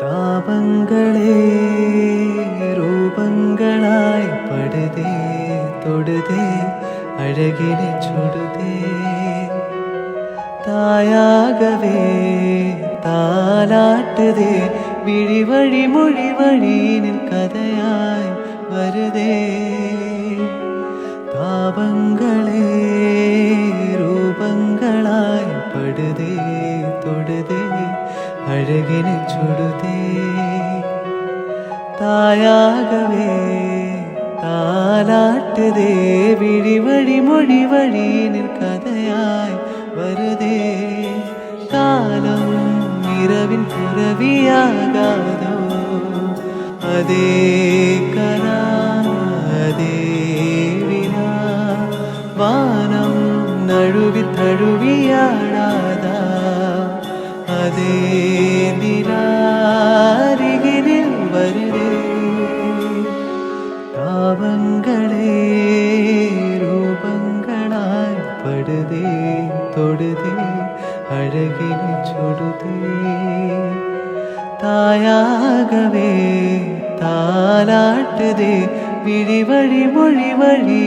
താപങ്ങളെ രൂപങ്ങളായി പടുതേ തൊടുതേ അഴകിനെ ചുടുതേ. തായാകവേ താലാട്ടുതേ വിഴിവഴി മൊഴി വഴിനിൽ കഥയായി വരുതേ. താപങ്ങളെ രൂപങ്ങളായി പടുതേ തൊടുതേ அழகினை சுடுதே. தாயாகவே தாலாட்டுதே விழி வழி மொழி வழி நிற்கதையாய் வருதே. காலம் இரவின் புறவியாகாதோ அதே கலா அதே வினா. வானம் நழுவி தழுவியாடாதா அதே താപങ്ങളെ രൂപങ്ങളായി പടുതേ തൊടുതേ അഴകിന് ചൊടുതേ. തായാകവേ താലാട്ടുതേ വിഴിവഴി മൊഴി വരുതേ